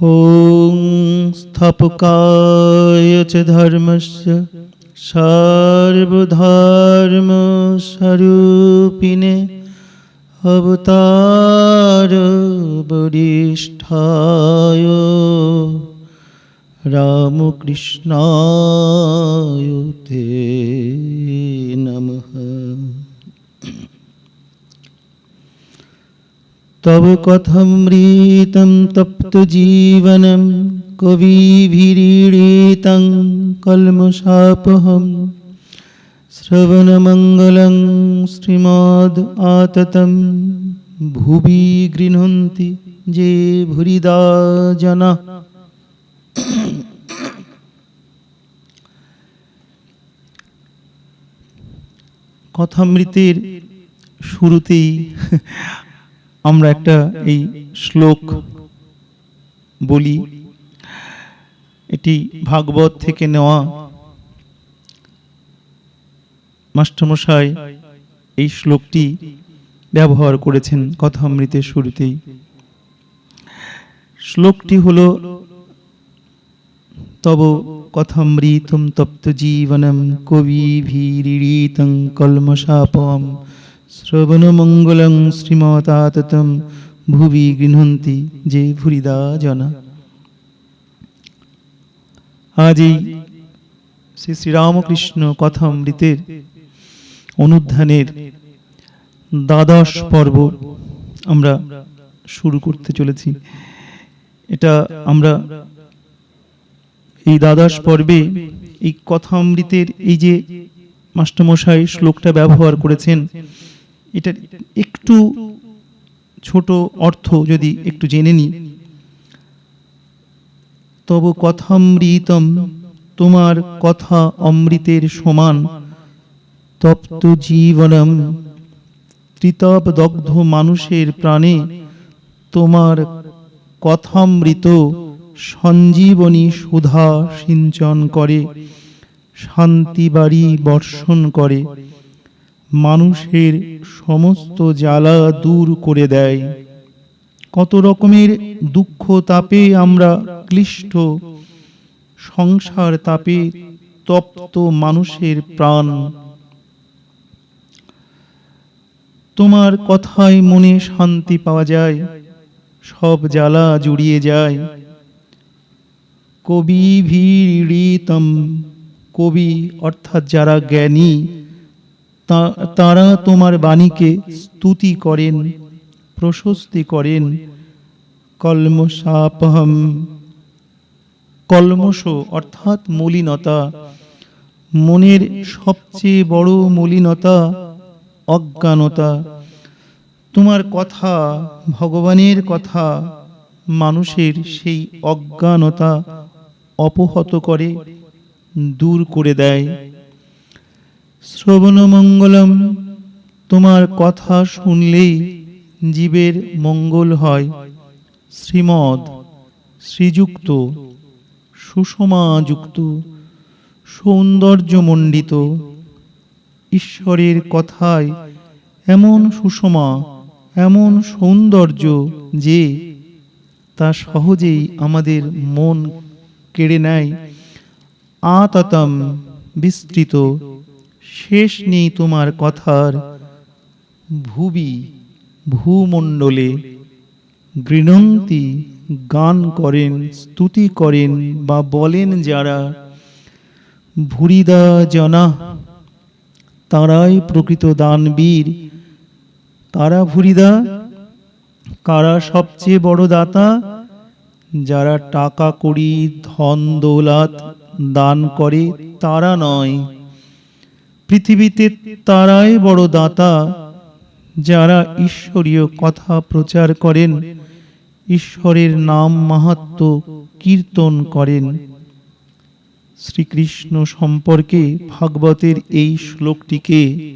ॐ स्थापकाय च धर्मस्य सर्वधर्मस्वरूपिणे अवतार वरिष्ठाय रामकृष्णाय ते তব কথমৃতম তপ্ত জীবনম কবিভিড়িতং কলমশাপহম। শ্রবণমঙ্গলং শ্রীমদ আততম। ভুবি গৃহন্তি যে ভুরিদা জনা। কথামৃতের শুরুতেই আমরা একটা এই শ্লোক বলি। এটি ভাগবত থেকে নেওয়া মাস্টারমশাই এই শ্লোকটি ব্যবহার করেছেন কথা কথামৃতের শুরুতেই। শ্লোকটি হলো, তব কথামৃতম তপ্ত জীবনম কবি কবিভিরিতং কলমশাপম শ্রবণমঙ্গলং শ্রীমতাততম, ভুবি গৃহন্তি যে ভুরিদা জনা। আজ এই শ্রী শ্রীরামকৃষ্ণ কথামৃতের অনুধ্যানের দ্বাদশ পর্ব আমরা শুরু করতে চলেছি। এটা আমরা এই দ্বাদশ পর্বে এই কথামৃতের এই যে মাস্টারমশাই শ্লোকটা ব্যবহার করেছেন এটা একটু ছোট অর্থ যদি একটু জেনে নিই। তব কথামৃতম, তোমার কথা অমৃতের সমান। তপ্ত জীবনম ত্রিতপ দগ্ধ মানুষের প্রাণে, তোমার কথামৃত সঞ্জীবনী সুধা সিঞ্চন করে, শান্তি বাড়ি বর্ষণ করে। মানুষের সমস্ত জ্বালা দূর করে দেয়। কত রকমের দুঃখ তাপে আমরা ক্লিষ্ট, সংসার তাপে তপ্ত মানুষের প্রাণ। তোমার কথায় মনে শান্তি পাওয়া যায়, সব জ্বালা জুড়িয়ে যায়। কবি ভীড়িতম কবি অর্থাৎ যারা জ্ঞানী তারা তোমার বাণীকে স্তুতি করেন, প্রশস্তি করেন। কলমশাপহম, কলমশ অর্থাৎ মলিনতা। মনের সবচেয়ে বড় মলিনতা অজ্ঞানতা। তোমার কথা ভগবানের কথা, মানুষের সেই অজ্ঞানতা অপহত করে, দূর করে দেয়। শ্রবণমঙ্গলম। তোমার কথা শুনলেই জীবের মঙ্গল হয়। শ্রীমদ শ্রীযুক্ত সুষমাযুক্ত সৌন্দর্যমণ্ডিত ঈশ্বরের কথায় এমন সুষমা, এমন সৌন্দর্য যে তা সহজেই আমাদের মন কেড়ে নেয়। আততম বিস্তৃত শেষ নেই তোমার কথার। ভুবি ভূমণ্ডলে গৃণন্তি গান করেন, স্তুতি করেন বা বলেন যারা, ভুরিদা জনা, তারাই প্রকৃত দানবীর। তারা ভুরিদা? কারা সবচেয়ে বড় দাতা? যারা টাকা কড়ি, ধন দৌলাত দান করে, তারা নয়। পৃথিবীতে তারাই বড় দাতা। যারা ঈশ্বরীয় কথা প্রচার করেন, ঈশ্বরের নাম মাহাত্ম কীর্তন করেন। শ্রীকৃষ্ণ সম্পর্কে ভাগবতের এই শ্লোকটিকে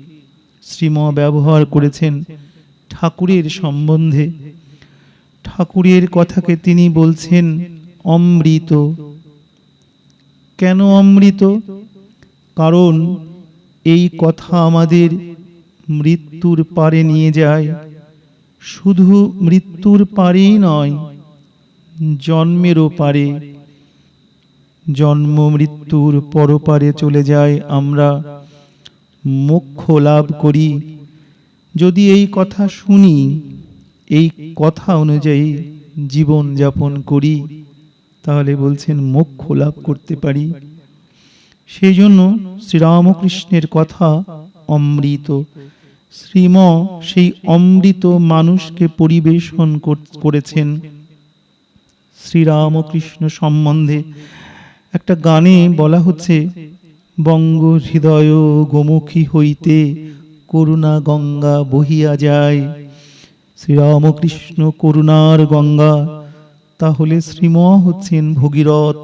শ্রীম ব্যবহার করেছেন ঠাকুরের সম্বন্ধে। ঠাকুরের কথাকে তিনি বলছেন, অমৃত। কেন অমৃত? কারণ এই কথা আমাদের মৃত্যুর পারে নিয়ে যায়। শুধু মৃত্যুর পারেই নয়, জন্মেরও পারে। জন্ম মৃত্যুর পরপারে চলে যায় আমরা, মোক্ষ লাভ করি। যদি এই কথা শুনি, এই কথা অনুযায়ী জীবন যাপন করি, তাহলে বলছেন, মোক্ষ লাভ করতে পারি। সেই জন্য শ্রীরামকৃষ্ণের কথা অমৃত। শ্রীম সেই অমৃত মানুষকে পরিবেশন করেছেন। শ্রীরামকৃষ্ণ সম্বন্ধে একটা গানে বলা হচ্ছে, বঙ্গ হৃদয় গোমুখী হইতে করুণা গঙ্গা বহিয়া যায়। শ্রীরামকৃষ্ণ করুণার গঙ্গা, তাহলে শ্রীম হচ্ছেন ভগীরথ।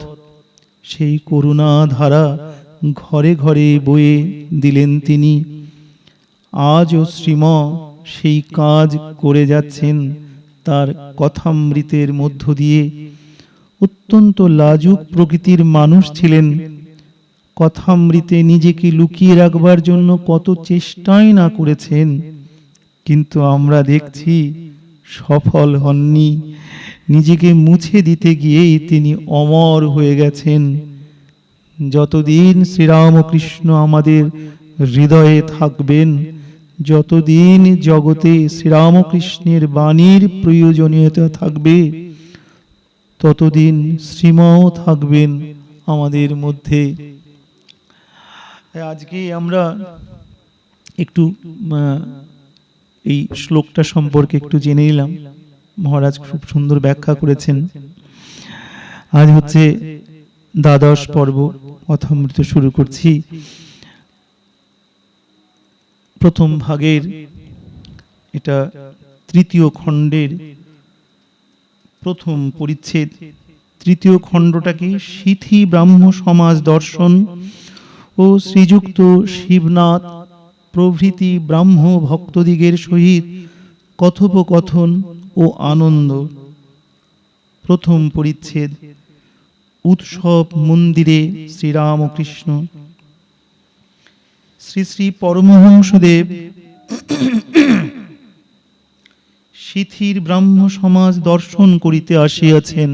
সেই করুণা ধারা ঘরে ঘরে বয়ে দিলেন তিনি। আজও শ্রীম সেই কাজ করে যাচ্ছেন তার কথামৃতের মধ্য দিয়ে। অত্যন্ত লাজুক প্রকৃতির মানুষ ছিলেন। কথামৃতে নিজেকে লুকিয়ে রাখবার জন্য কত চেষ্টাই না করেছেন। কিন্তু আমরা দেখছি সফল হননি। নিজেকে মুছে দিতে গিয়েই তিনি অমর হয়ে গেছেন। যতদিন শ্রীরামকৃষ্ণ আমাদের হৃদয়ে থাকবেন, যতদিন জগতে শ্রীরামকৃষ্ণের বাণীর প্রয়োজনীয়তা থাকবে, ততদিন শ্রীমাও থাকবেন আমাদের মধ্যে। আজকে আমরা একটু এই শ্লোকটা সম্পর্কে একটু জেনে নিলাম। মহারাজ খুব সুন্দর ব্যাখ্যা করেছেন। আজ হচ্ছে দ্বাদশ পর্ব কথামৃত শুরু করছি। প্রথম ভাগের এটা তৃতীয় খণ্ডের প্রথম পরিচ্ছেদ। তৃতীয় খণ্ডটাকে সিথি ব্রাহ্ম সমাজ দর্শন ও শ্রীযুক্ত শিবনাথ প্রভৃতি ব্রাহ্ম ভক্তদিগের সহিত কথোপকথন ও আনন্দ। প্রথম পরিচ্ছেদ, উৎসব মন্দিরে শ্রীরামকৃষ্ণ। শ্রী শ্রী পরমহংসদেব সিথির ব্রাহ্ম সমাজ দর্শন করিতে আসিয়াছেন।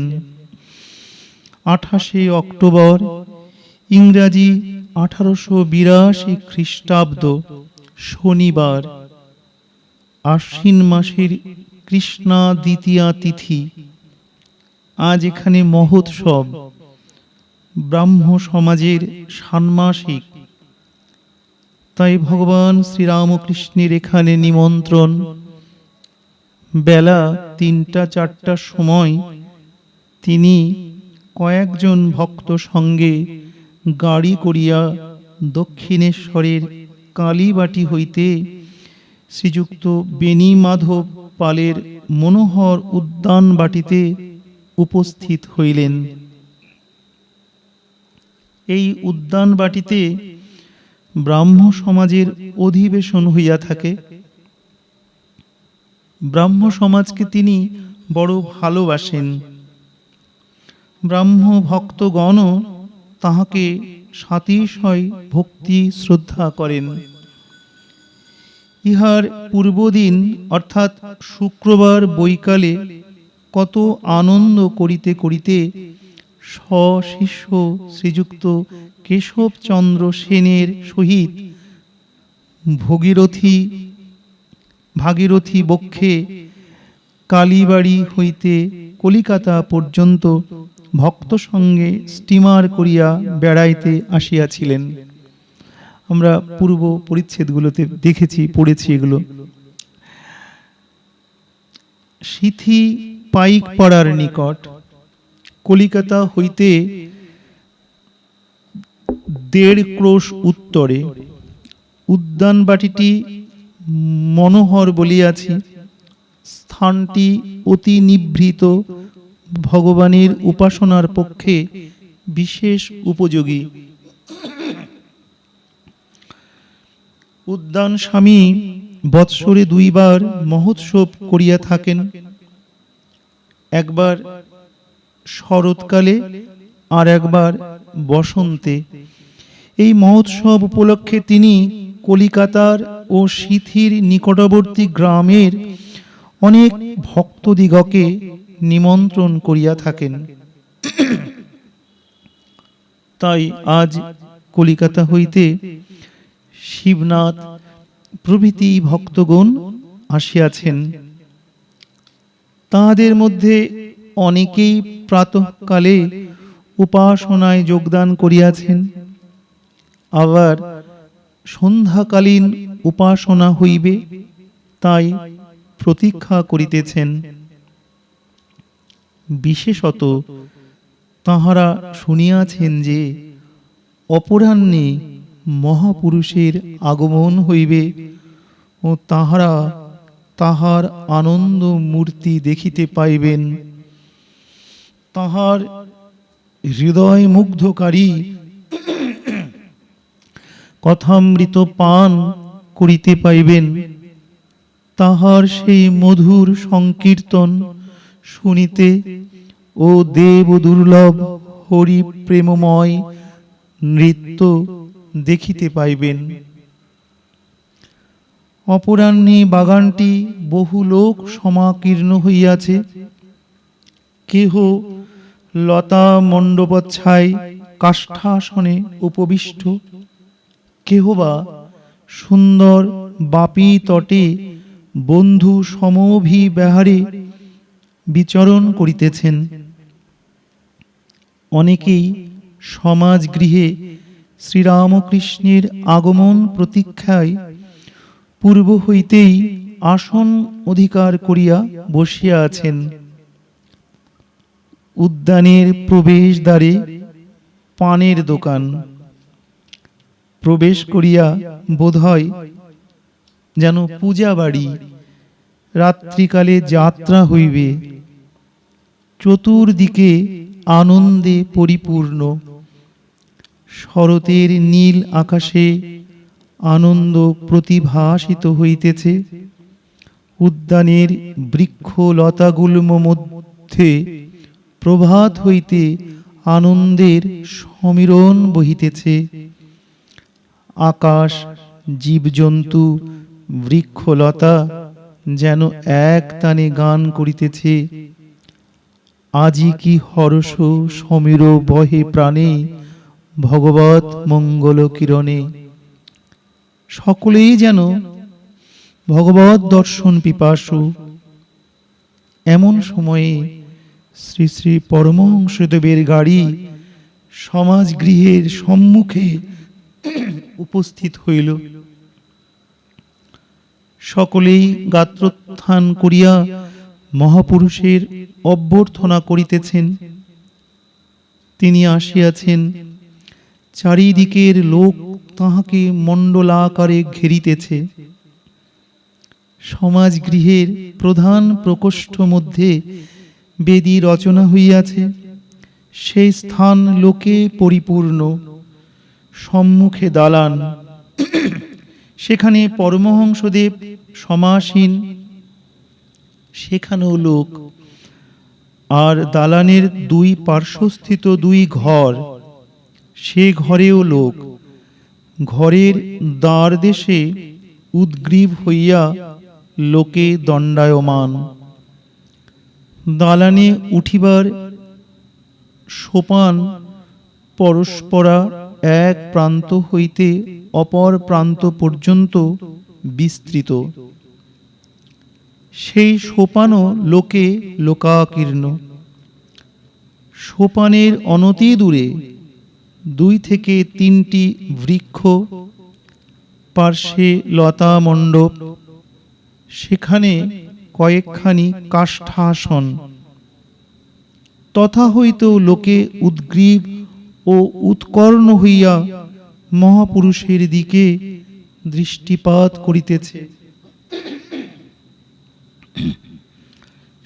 আঠাশে অক্টোবর, ইংরাজি আঠারোশো বিরাশি খ্রিস্টাব্দ। শনিবার, আশ্বিন মাসের কৃষ্ণা দ্বিতীয়া তিথি। আজ এখানে মহোৎসব। ব্রাহ্ম সমাজের ষান্মাসিক। তাই ভগবান শ্রীরামকৃষ্ণের এখানে নিমন্ত্রণ। বেলা তিনটা চারটার সময় তিনি কয়েকজন ভক্ত সঙ্গে গাড়ি করিয়া দক্ষিণেশ্বরের কালীবাটি হইতে শ্রীযুক্ত বেণী মাধব পালের মনোহর উদ্যান বাটিতে উপস্থিত হইলেন। এই উদ্যান বাটিতে ব্রাহ্ম সমাজের অধিবেশন হইয়া থাকে। ব্রাহ্ম সমাজকে তিনি বড় ভালোবাসেন। ব্রাহ্ম ভক্তগণও তাহাকে সাতিশয় ভক্তি শ্রদ্ধা করেন। ইহার পূর্বদিন, অর্থাৎ শুক্রবার বৈকালে, কত আনন্দ করিতে করিতে স্বশিষ্য শ্রীযুক্ত কেশবচন্দ্র সেনের সহিত ভগীরথী, ভাগীরথী বক্ষে কালীবাড়ি হইতে কলিকাতা পর্যন্ত ভক্ত সঙ্গে স্টিমার করিয়া বেড়াইতে আসিয়াছিলেন। আমরা পূর্ব পরিচ্ছেদগুলোতে দেখেছি, পড়েছি এগুলো। সিথি পাইক পাড়ার নিকট কলিকাতা হইতে দেড় ক্রোশ উত্তরে উদ্যান বাটিটি মনোহর বলিয়াছি। স্থানটি অতি নিভৃত ভগবানের উপাসনার পক্ষে বিশেষ উপযোগী। উদ্যান স্বামী বৎসরে দুইবার মহোৎসব করিয়া থাকেন। একবার শরৎকালে আর একবার বসন্তে। এই মহোৎসব উপলক্ষে তিনি কলিকাতার ও সিথির নিকটবর্তী গ্রামের অনেক ভক্তদিগকে নিমন্ত্রণ করিয়া থাকেন। তাই আজ কলিকাতা হইতে শিবনাথ প্রভৃতি ভক্তগণ আসিয়াছেন। তাহাদের মধ্যে অনেকেই প্রাতঃকালে উপাসনায় যোগদান করিয়াছেন। আবার সন্ধ্যাকালীন উপাসনা হইবে, তাই প্রতীক্ষা করিতেছেন। বিশেষত তাহারা শুনিয়াছেন যে অপরাহ্নে মহাপুরুষের আগমন হইবে ও তাহারা তাহার আনন্দ মূর্তি দেখিতে পাইবেন। তাহার হৃদয় মুগ্ধকারী কথামৃত পান করিতে পাইবেন। তাহার সেই মধুর সংকীর্তন শুনিতে, ও দেব দুর্লভ হরি প্রেমময় নৃত্য দেখিতে পাইবেন। অপরাহ্নে বাগানটি বহু লোক সমাকীর্ণ হইয়াছে। কেহ লতা মণ্ডপচ্ছায় কাষ্ঠাসনে উপবিষ্ট। কেহ বা সুন্দর বাপি তটে বন্ধু সমভিব্যাহারে বিচরণ করিতেছেন। অনেকেই সমাজ গৃহে শ্রীরামকৃষ্ণের আগমন প্রতীক্ষায় পূর্ব হইতেই আসন অধিকার করিয়া বসিয়া আছেন। উদ্যানের প্রবেশদ্বারে পানের দোকান। প্রবেশ করিয়া বোধহয় যেন পূজা বাড়ি রাত্রিকালে যাত্রা হইবে। চতুর্দিকে আনন্দে পরিপূর্ণ। শরতের নীল আকাশে আনন্দ প্রতিভাসিত হইতেছে। উদ্যানের বৃক্ষ লতাগুল্ম মধ্যে প্রভাত হইতে আনন্দের সমীরণ বহিতেছে। আকাশ, জীবজন্তু, বৃক্ষলতা যেন এক তানে গান করিতেছে। আজি কি হরষ সমীর বহে প্রাণে? ভগবত মঙ্গল কিরণে। সকলেই যেন ভগবত দর্শন পিপাসু। এমন সময়ে শ্রী শ্রী পরমহংসদেবের গাড়ি সমাজ গৃহের সম্মুখে উপস্থিত হইল। সকলেই গাত্রোত্থান করিয়া মহাপুরুষের অভ্যর্থনা করিতেছেন। তিনি আসিয়াছেন, চারিদিকের লোক তাহাকে মণ্ডলাকারে ঘেরিতেছে। সমাজ গৃহের প্রধান প্রকোষ্ঠ মধ্যে বেদি রচনা হইয়াছে। সেই স্থান লোকে পরিপূর্ণ, সম্মুখে দালান। সেখানে পরমহংসদেব সমাসীন সেখানেও লোক। আর দালানের দুই পার্শ্বস্থিত দুই ঘর, সে ঘরেও লোক। ঘরের দ্বার দেশে উদ্গ্রীব হইয়া লোকে দণ্ডায়মান। দালানে উঠিবার সোপান পরস্পরা এক প্রান্ত হইতে অপর প্রান্ত পর্যন্ত বিস্তৃত। সেই সোপানও লোকে লোকাকীর্ণ। সোপানের অনতি দূরে দুই থেকে তিনটি বৃক্ষ, পার্শ্বে লতা মণ্ডপ, সেখানে কয়েকখানি কাষ্ঠাসন। তথা হইতেও লোকে উদ্গ্রীব ও উৎকর্ণ হইয়া মহাপুরুষের দিকে দৃষ্টিপাত করিতেছে।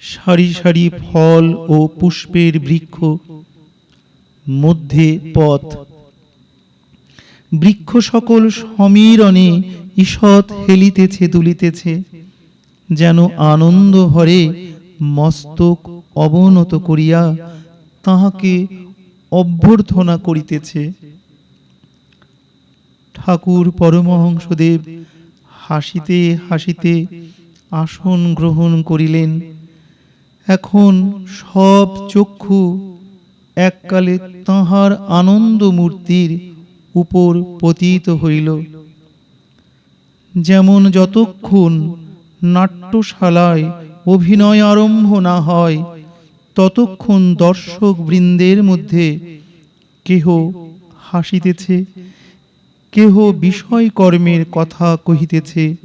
সারি সারি ফল ও পুষ্পের বৃক্ষ, মধ্যে পথ। বৃক্ষ সকল সমীরণে ঈষৎ হেলিতেছে দুলিতেছে, যেন আনন্দ ভরে মস্তক অবনত করিয়া তাহাকে অভ্যর্থনা করিতেছে। ঠাকুর পরমহংসদেব হাসিতে হাসিতে আসন গ্রহণ করিলেন। এখন সব চক্ষু এককালে তাঁহার আনন্দ মূর্তির উপর পতিত হইল। যেমন যতক্ষণ নাট্যশালায় অভিনয় আরম্ভ না হয়, ততক্ষণ দর্শক বৃন্দের মধ্যে কেহ হাসিতেছে, কেহ বিষয় কর্মের কথা কহিতেছে,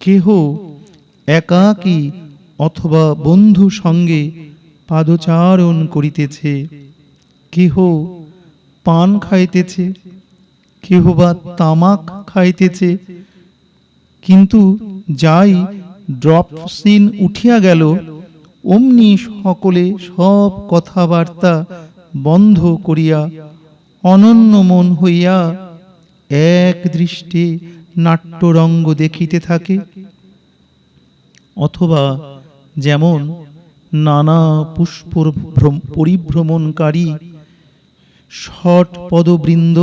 কেহ একাকী অথবা বন্ধু সঙ্গে পাদচারণ করিতেছে। কেহ পান খাইতেছে, কেহ বা তামাক খাইতেছে। কিন্তু যাই ড্রপ সিন উঠিয়া গেল, অমনি সকলে সব কথাবার্তা বন্ধ করিয়া অনন্য মন হইয়া এক দৃষ্টে নাট্যরঙ্গ দেখিতে থাকে। অথবা যেমন নানা পুষ্প পরিভ্রমণকারী ষট পদবৃন্দ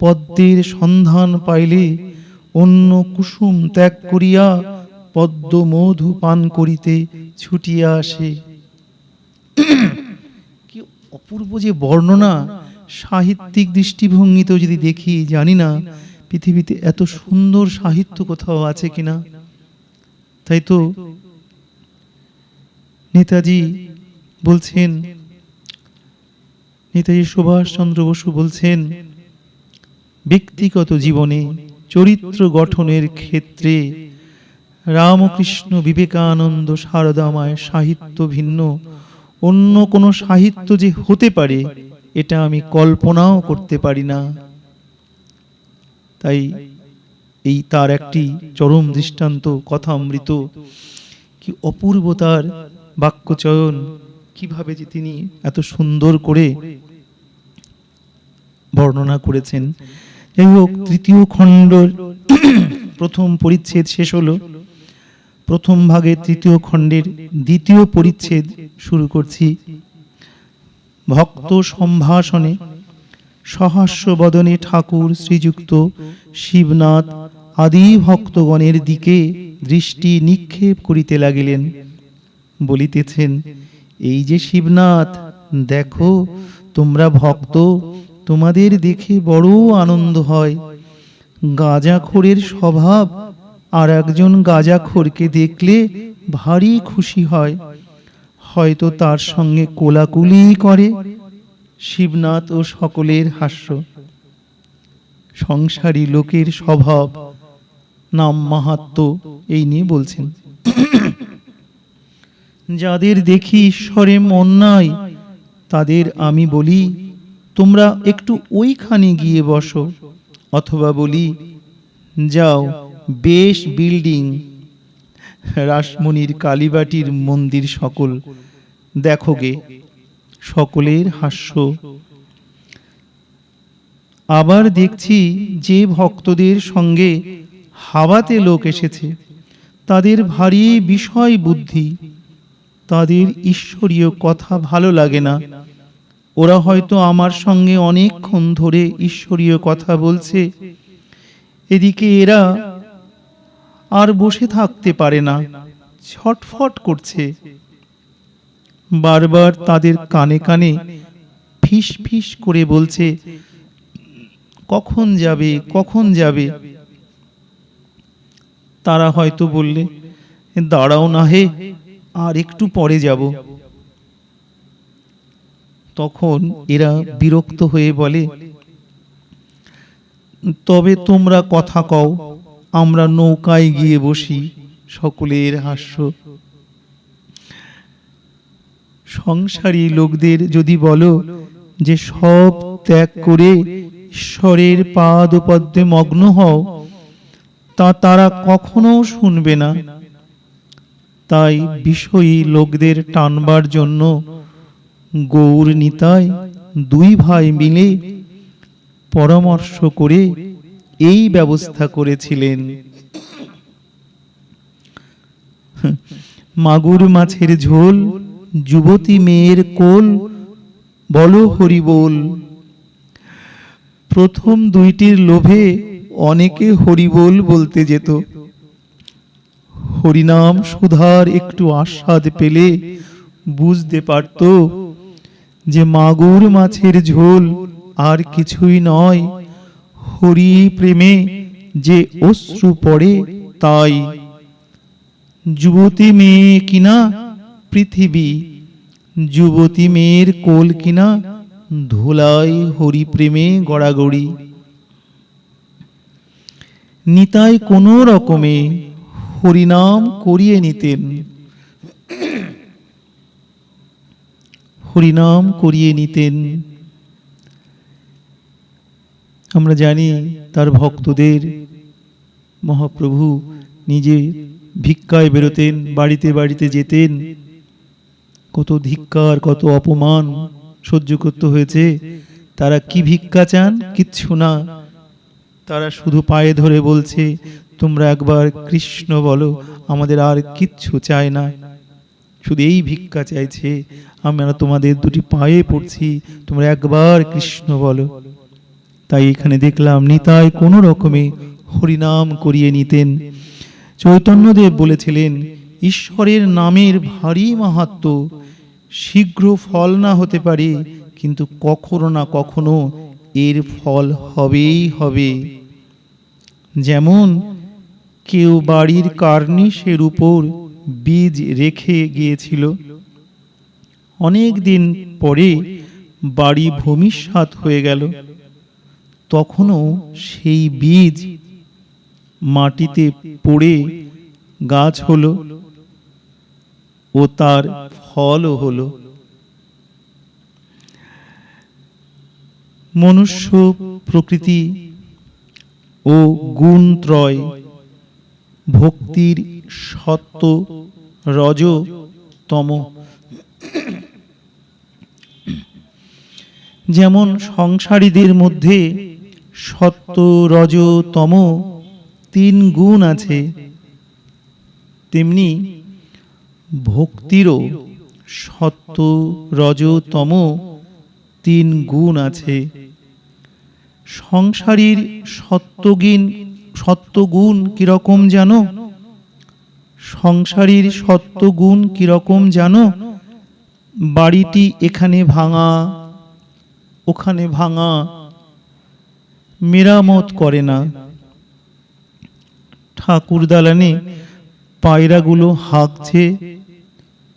পদ্মের সন্ধান পাইলে অন্য কুসুম ত্যাগ করিয়া পদ্ম মধু পান করিতে ছুটিয়া আসে। কি অপূর্ব যে বর্ণনা! সাহিত্যিক দৃষ্টিভঙ্গিতেও যদি দেখি, জানি না পৃথিবীতে এত সুন্দর সাহিত্য কোথাও আছে কিনা। তাই তো? নেতাজি বলছেন, নেতাজি সুভাষচন্দ্র বসু বলছেন, ব্যক্তিগত জীবনে চরিত্র গঠনের ক্ষেত্রে রামকৃষ্ণ বিবেকানন্দ সারদামায় সাহিত্য ভিন্ন। অন্য কোনো সাহিত্য যে হতে পারে, এটা আমি কল্পনাও করতে পারি না। তাই এই তার একটি চরম দৃষ্টান্ত কথা অমৃত কি অপূর্বতার বাক্যচয়ন। কীভাবে যে তিনি এত সুন্দর করে বর্ণনা করেছেন। যাই হোক, তৃতীয় খণ্ডর প্রথম পরিচ্ছেদ শেষ হলো। প্রথম ভাগের তৃতীয় খণ্ডের দ্বিতীয় পরিচ্ছেদ শুরু করছি। ভক্ত সম্ভাষণে সহাস্য বদনে ঠাকুর শ্রীযুক্ত শিবনাথ আদি ভক্তগণের দিকে দৃষ্টি নিক্ষেপ করিতে লাগিলেন। বলিতেছেন, এই যে শিবনাথ, দেখো, তোমরা ভক্ত, তোমাদের দেখে বড় আনন্দ হয়। গাঁজাখোরের স্বভাব, আর একজন গাঁজাখোরকে দেখলে ভারী খুশি হয়। হয়তো তার সঙ্গে কোলাকুলি করে। শিবনাথ ও সকলের হাস্য। সংসারী লোকের স্বভাব নাম মাহাত্ম এই নিয়ে বলছেন। যাদের দেখি ঈশ্বরে মন নাই, তাদের আমি বলি, তোমরা একটু ওইখানে গিয়ে বসো। অথবা বলি, যাও, বেশ বিল্ডিং, রাসমণির কালীবাটির মন্দির সকল, দেখো গে, সকলের হাস্য। আবার দেখছি যে ভক্তদের সঙ্গে হাওয়াতে লোক এসেছে। তাদের ভারী বিষয় বুদ্ধি, তাদের ঈশ্বরীয় কথা ভালো লাগে না। ওরা হয়তো আমার সঙ্গে অনেকক্ষণ ধরে ঈশ্বরীয় কথা বলছে। এদিকে এরা আর বসে থাকতে পারে না, ছটফট করছে। বারবার তাদের কানে কানে ফিস ফিস করে বলছে, কখন যাবে কখন যাবে? তারা হয়তো বললে, দাঁড়াও না হে, আর একটু পরে যাব। তখন এরা বিরক্ত হয়ে বলে, তবে তোমরা কথা কও, আমরা নৌকায় গিয়ে বসি সকলের হাস্য। সংসারী লোকদের যদি বলো যে, সব ত্যাগ করে ঈশ্বরের পাদ পদ্মে মগ্ন হও তা তারা কখনো শুনবে না। তাই বিষয়ী লোকদের টানবার জন্য গৌর নিতায় দুই ভাই মিলে পরামর্শ করে এই ব্যবস্থা করেছিলেন। মাগুর মাছের ঝোল, যুবতী মেয়ের কোল, বল হরি বল প্রথম দুইটির লোভে অনেকে হরিবোল বলতে যেত। হরিনাম সুধার একটু আস্বাদ পেলে বুঝতে পারত যে মাগুর মাছের ঝোল আর কিছুই নয়। হরি প্রেমে যে অশ্রু পড়ে তাই। যুবতী মেয়ে কিনা পৃথিবী, যুবতী মেয়ের কোল কিনা ধোলাই হরি প্রেমে গড়াগড়ি। নিতাই কোনো রকমে হরিনাম করিয়ে নিতেন। হরিনাম করিয়ে নিতেন। আমরা জানি তার ভক্তদের মহাপ্রভু নিজে ভিক্ষায় বেরোতেন, বাড়িতে বাড়িতে যেতেন। কত ধিক্কার, কত অপমান সহ্য করতে হয়েছে। তারা কি ভিক্ষা চান? কিচ্ছু না। তারা শুধু পায়ে ধরে বলছে, তোমরা একবার কৃষ্ণ বলো, আমাদের আর কিচ্ছু চায় না। শুধু এই ভিক্ষা চাইছে আমরা তোমাদের দুটি পায়ে পড়ছি, তোমরা একবার কৃষ্ণ বলো। তাই এখানে দেখলাম নিতাই কোনো রকমে হরিনাম করিয়ে নিতেন। চৈতন্যদেব বলেছিলেন, ঈশ্বরের নামের ভারী মাহাত্ম, শীঘ্র ফল না হতে পারে, কিন্তু কখনো না কখনো এর ফল হবেই হবে। যেমন কেউ বাড়ির কার্নিশের উপর বীজ রেখে গিয়েছিল। অনেক দিন পরে বাড়ি ভূমিষ্যাত হয়ে গেল। তখনও সেই বীজ মাটিতে পড়ে গাছ হলো ও তার ফলও হলো। মনুষ্য প্রকৃতি ও গুণত্রয়। ভক্তির সত্য রজ তম। যেমন সংসারীদের মধ্যে সত্য রজ তম তিন গুণ আছে, তেমনি ভক্তিরও সত্য রজ তম তিন গুণ আছে। সংসারীর সত্যগুণ সত্যগুণ কীরকম জানো সংসারীর সত্যগুণ কীরকম জানো বাড়িটি এখানে ভাঙা, ওখানে ভাঙা, মেরামত করে না। ঠাকুর দালানে পায়রাগুলো হাঁকছে,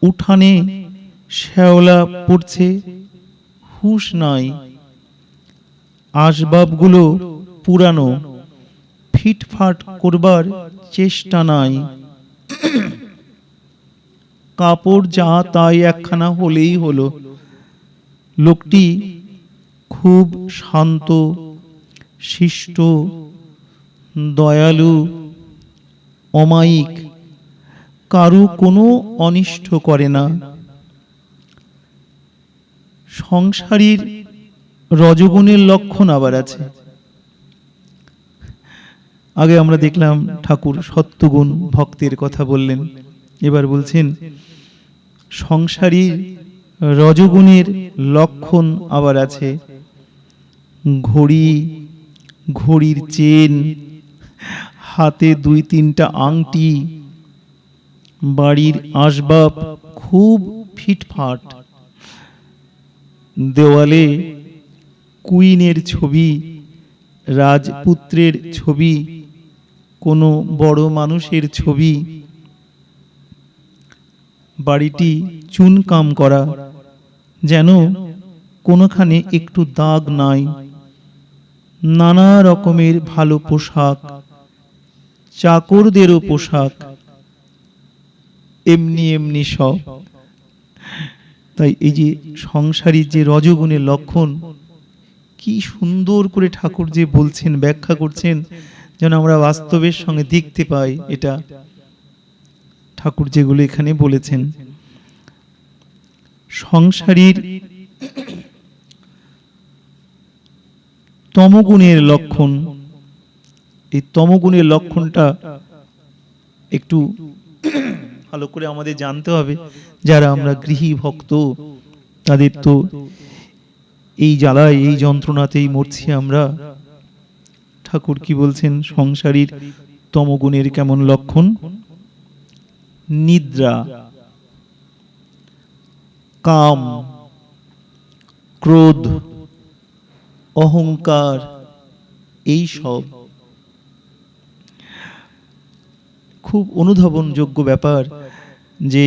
উঠানে শ্যাওলা পড়ছে, হুঁশ নাই। আসবাবগুলো পুরানো। ফিটফাট করবার চেষ্টা নাই। কাপড় যা তাই একখানা হলেই হলো। লোকটি খুব শান্ত, শিষ্ট, দয়ালু, অমায়িক। কারু কোনো অনিষ্ট করে না। সংসারীর রজগুণের লক্ষণ আবার আছে। আগে আমরা দেখলাম ঠাকুর সত্যগুণ ভক্তের কথা বললেন। এবার বলছেন সংসারীর রজগুণের লক্ষণ আবার আছে। ঘড়ি, ঘড়ির চেন, হাতে দুই তিনটা আংটি, বাড়ির আসবাব খুব ফিটফাট। দেওয়ালে কুইনের ছবি, রাজপুত্রের ছবি, কোনো বড় মানুষের ছবি। বাড়িটি চুনকাম করা, যেন কোনোখানে একটু দাগ নাই। নানা রকমের ভালো পোশাক, চাকরদেরও পোশাক, এমনি এমনি সব। তাই এই যে সংসারী যে রজগুণের লক্ষণ কি সুন্দর করে ঠাকুর যে বলছেন, ব্যাখ্যা করছেন, যেন আমরা বাস্তবের সঙ্গে দেখতে পাই এটা। ঠাকুর যেগুলো এখানে বলেছেন। সংসারীর তমগুণের লক্ষণ। এই তমগুণের লক্ষণটা একটু ভালো করে আমাদের জানতে হবে। যারা আমরা গৃহী ভক্ত, তাদের তো এই জ্বালায়, এই যন্ত্রণাতেই মরছি আমরা। ঠাকুর কি বলছেন? সংসারীর তমগুণের কেমন লক্ষণ? নিদ্রা, কাম, ক্রোধ, অহংকার, এই সব। খুব অনুধাবনযোগ্য ব্যাপার যে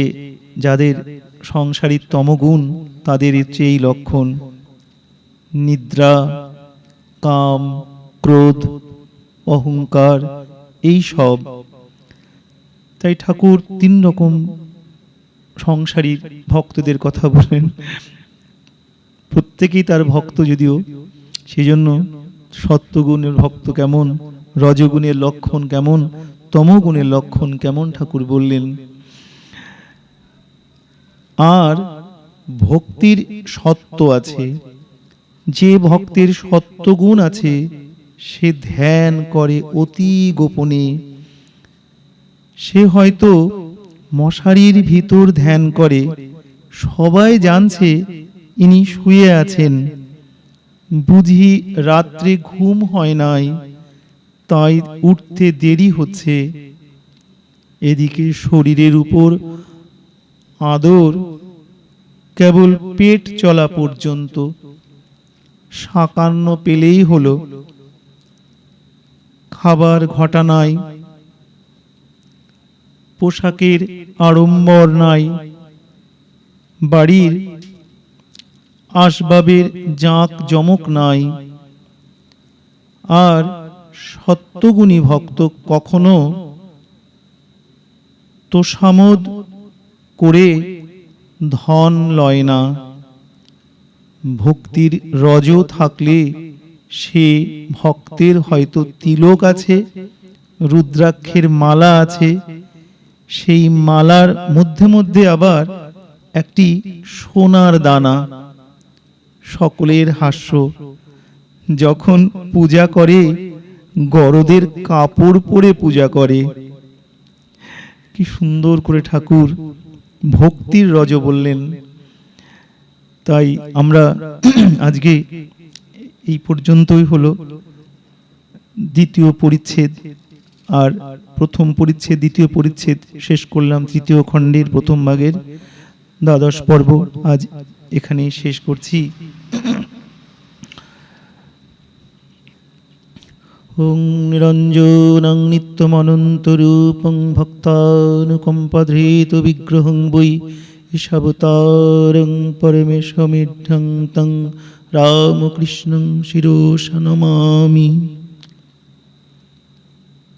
যাদের সংসারী তমগুণ, তাদের হচ্ছে এই লক্ষণ। নিদ্রা, কাম, ক্রোধ, অহংকার, এই সব। তাই ঠাকুর তিন রকম সংসারী ভক্তদের কথা বলেন। প্রত্যেকেই তার ভক্ত যদিও সেই জন্য সত্যগুণের ভক্ত কেমন, রজগুণের লক্ষণ কেমন, তমগুণের লক্ষণ কেমন ঠাকুর বললেন। আর ভক্তির সত্য আছে। যে ভক্তের সত্যগুণ আছে, সে ধ্যান করে অতি গোপনে। সে হয়তো মশারির ভিতর ধ্যান করে, সবাই জানছে ইনি শুয়ে আছেন। বুঝি রাত্রে ঘুম হয় নাই, তাই উঠতে দেরি হচ্ছে। এদিকে শরীরের উপর আদর, কেবল পেট চলা পর্যন্ত সাকান্ন পেলেই হলো। খাবার ঘটা নাই। পোশাকের আড়ম্বর নাই। বাড়ির আসবাবের জাঁক জমক নাই। আর সত্যগুণী ভক্ত কখনো তোষামোদ করে ধন লয় না। ভক্তির রজ থাকলে সে ভক্তের হয়তো তিলক আছে, রুদ্রাক্ষের মালা আছে। সেই মালার মধ্যে মধ্যে আবার একটি সোনার দানা। সকলের হাস্য। যখন পূজা করে, গরদের কাপড় পরে পূজা করে। কি সুন্দর করে ঠাকুর ভক্তির রজ বললেন। তাই আমরা আজকে এই পর্যন্তই হলো। দ্বিতীয় পরিচ্ছেদ আর প্রথম পরিচ্ছেদ, দ্বিতীয় পরিচ্ছেদ শেষ করলাম তৃতীয় খণ্ডের প্রথম ভাগের দ্বাদশ পর্ব। আজ এখানেই শেষ করছি। ওং নিরঞ্জনং নিত্যমনন্তরূপং ভক্তানুকম্পধৃত বিগ্রহং বৈ পরমেশমিঢং তং রামকৃষ্ণং শিরোষ নমামি